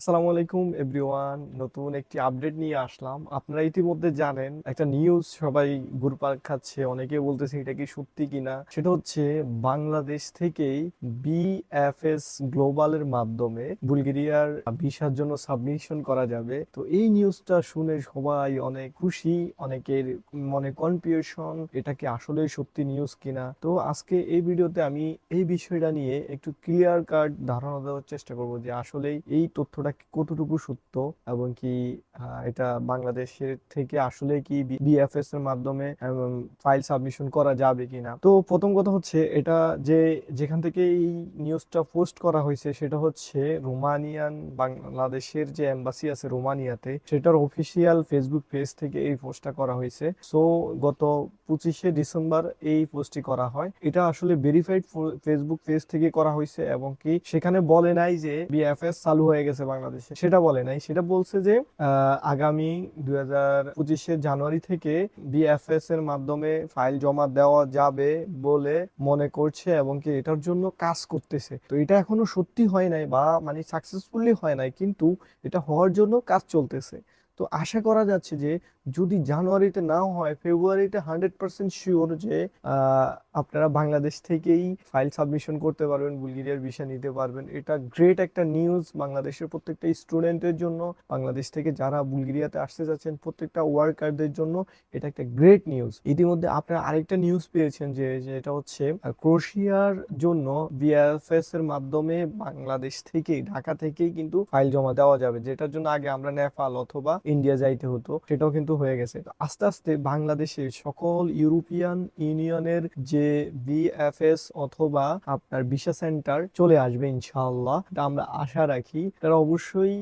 আসসালামু আলাইকুম এভরিওয়ান। নতুন একটি আপডেট নিয়ে আসলাম। আপনারা ইতিমধ্যে জানেন, একটা নিউজ সবাই ঘুরপাক খাচ্ছে। অনেকে বলতেছে, এটা কি সত্যি কিনা সেটা হচ্ছে, বাংলাদেশ থেকেই বিএফএস গ্লোবালের মাধ্যমে বুলগেরিয়ার ভিসার জন্য সাবমিশন করা যাবে। তো এই নিউজটা শুনে সবাই অনেক খুশি, অনেকের মনে কনফিউশন এটা কি আসলে সত্যি নিউজ কিনা তো আজকে এই ভিডিওতে আমি এই বিষয়টা নিয়ে একটু ক্লিয়ার কাট ধারণা দেওয়ার চেষ্টা করব যে আসলে এই তথ্যটা কি কতটুকু সত্য? এবং কি এটা বাংলাদেশের থেকে আসলে কি বিএফএস এর মাধ্যমে ফাইল সাবমিশন করা যাবে কিনা? তো প্রথম কথা হচ্ছে, এটা যে, যেখান থেকে এই নিউজটা পোস্ট করা হয়েছে, সেটা হচ্ছে রোমানিয়ান বাংলাদেশের যে এম্বাসি আছে রোমানিয়াতে, সেটার অফিসিয়াল ফেসবুক পেজ থেকে এই পোস্টটা করা হয়েছে। সো, গত পঁচিশে ডিসেম্বর এই পোস্টটি করা হয়। এটা আসলে ভেরিফাইড ফেসবুক পেজ থেকে করা হয়েছে এবং কি, সেখানে বলে নাই যে বিএফএস চালু হয়ে গেছে বাংলাদেশে। সেটা বলে নাই। সেটা বলছে যে আগামী দুই হাজার পঁচিশে জানুয়ারি থেকে বিএফএস এর মাধ্যমে ফাইল জমা দেওয়া যাবে বলে মনে করছে এবং কি এটার জন্য কাজ করতেছে। তো এটা এখনও সত্যি হয় নাই বা মানে সাকসেসফুলি হয় নাই, কিন্তু এটা হওয়ার জন্য কাজ চলতেছে। তো আশা করা যাচ্ছে যে যদি জানুয়ারিতে না হয় ফেব্রুয়ারিতে হান্ড্রেড পার্সেন্ট শিওর যে আপনারা বাংলাদেশ থেকেই ফাইল সাবমিশন করতে পারবেন বুলগেরিয়ার ভিসা নিতে পারবেন। এটা গ্রেট একটা নিউজ বাংলাদেশের প্রত্যেকটা স্টুডেন্টের জন্য বাংলাদেশ থেকে যারা বুলগেরিয়াতে আসতে যাচ্ছেন প্রত্যেকটা ওয়ার্কারদের জন্য এটা একটা গ্রেট নিউজ ইতিমধ্যে আপনারা আরেকটা নিউজ পেয়েছেন যে যেটা হচ্ছে আহ, ক্রোয়েশিয়ার জন্য বিএফএস এর মাধ্যমে বাংলাদেশ থেকেই ঢাকা থেকেই কিন্তু ফাইল জমা দেওয়া যাবে যেটার জন্য আগে আমরা নেপাল অথবা ইন্ডিয়া যাইতে হতো, সেটাও কিন্তু হয়ে গেছে। আস্তে আস্তে বাংলাদেশে সকল ইউরোপিয়ান ইউনিয়নের যে বিএফএস অথবা আপনার ভিসা সেন্টার চলে আসবে ইনশাআল্লাহ। এটা আমরা আশা রাখি। তারা অবশ্যই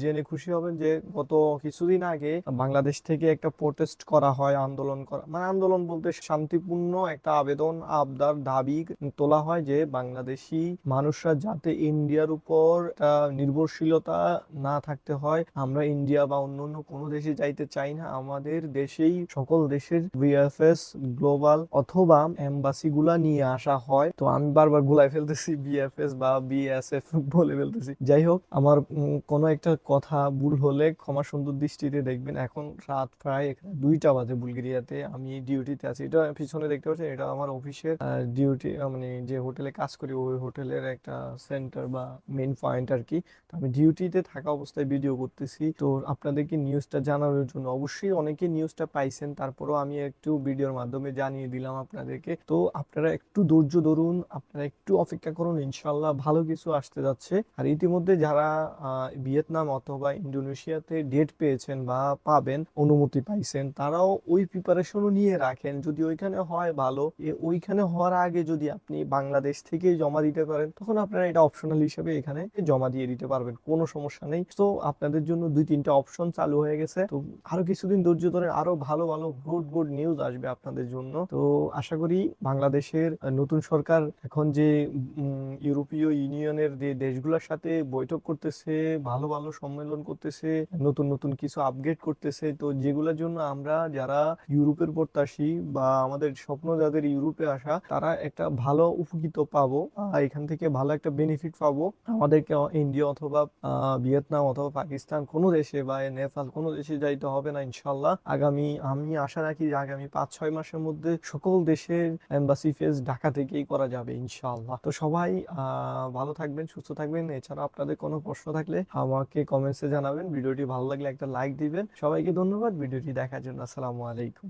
জেনে খুশি হবেন যে গত কিছুদিন আগে বাংলাদেশ থেকে একটা প্রোটেস্ট করা হয়, আন্দোলন করা মানে আন্দোলন বলতে শান্তিপূর্ণ একটা আবেদন, আবদার, দাবি তোলা হয় যে বাংলাদেশি মানুষরা যাতে ইন্ডিয়ার উপর নির্ভরশীলতা না থাকতে হয়, আমরা ইন্ডিয়া বা অন্য অন্য কোনো দেশে যাইতে চাই না। আমাদের দেশেই সকল দেশের বিএফএস গ্লোবাল অথবা এম্বাসি গুলা নিয়ে আসা হয়। তো আমি বারবার গুলাই ফেলতেছি বিএফএস বা বিএসএফ বলে ফেলতেছি। যাই হোক, আমার কোনো একটা কথা ভুল হলে ক্ষমা সুন্দর দৃষ্টিতে দেখবেন। এখন রাত প্রায় এখানে দুইটা বাজে বুলগেরিয়াতে। আমি ডিউটিতে আছি। এটা পিছনে দেখতে পাচ্ছেন, এটা আমার অফিসের ডিউটি মানে যে হোটেলে কাজ করি, ওই হোটেলের একটা সেন্টার বা মেন পয়েন্ট আর কি। আমি ডিউটিতে থাকা অবস্থায় ভিডিও করতেছি। তো আপনাদেরকে নিউজটা জানানোর জন্য। অবশ্যই অনেকে নিউজটা পাইছেন, তারপরেও আমি একটু ভিডিওর মাধ্যমে জানিয়ে দিলাম আপনাদেরকে। তো আপনারা একটু ধৈর্য ধরুন, আপনারা একটু অপেক্ষা করুন ইনশাল্লাহ ভালো কিছু আসতে যাচ্ছে। আর ইতিমধ্যে যারা ভিয়েতনাম অথবা ইন্দোনেশিয়াতে ডেট পেয়েছেন বা পাবেন, অনুমতি পাইছেন, তারাও ওই প্রিপারেশনও নিয়ে রাখেন। যদি ওইখানে হয় ভালো ওইখানে হওয়ার আগে যদি আপনি বাংলাদেশ থেকে জমা দিতে পারেন, তখন আপনারা এটা অপশনাল হিসেবে এখানে জমা দিয়ে দিতে পারবেন, কোনো সমস্যা নেই। তো আপনাদের জন্য দুই তিনটা অপশন চালু হয়ে গেছে। তো আরও কিছুদিন ধৈর্য ধরে আরও ভালো ভালো গুড গুড নিউজ আসবে আপনাদের জন্য। তো আশা করি বাংলাদেশের নতুন সরকার এখন যে ইউরোপীয় ইউনিয়নের যে দেশগুলোর সাথে বৈঠক করতেছে, ভালো ভালো সম্মেলন করতেছে, নতুন নতুন কিছু আপগ্রেড করতেছে, তো যেগুলোর জন্য আমরা যারা ইউরোপের প্রত্যাশী বা আমাদের স্বপ্ন যাদের ইউরোপে আসা, তারা একটা ভালো উপকৃত পাবো এখান থেকে ভালো একটা বেনিফিট পাবো। আমাদেরকে ইন্ডিয়া অথবা ভিয়েতনাম অথবা পাকিস্তান কোনো দেশে বা নেপাল কোনো দেশে যাইতে হবে না, ইনশাল্লাহ। আগামী, আমি আশা রাখি যে আগামী পাঁচ ছয় মাসের মধ্যে সকল দেশের এম্বাসি ফেস ঢাকা থেকেই করা যাবে, ইনশাল্লাহ। তো সবাই ভালো থাকবেন, সুস্থ থাকবেন। এছাড়া আপনাদের কোনো প্রশ্ন থাকলে আমাকে কমেন্টসে জানাবেন। ভিডিওটি ভালো লাগলে একটা লাইক দিবেন। সবাইকে ধন্যবাদ। ভিডিওটি দেখার জন্য আসসালামু আলাইকুম।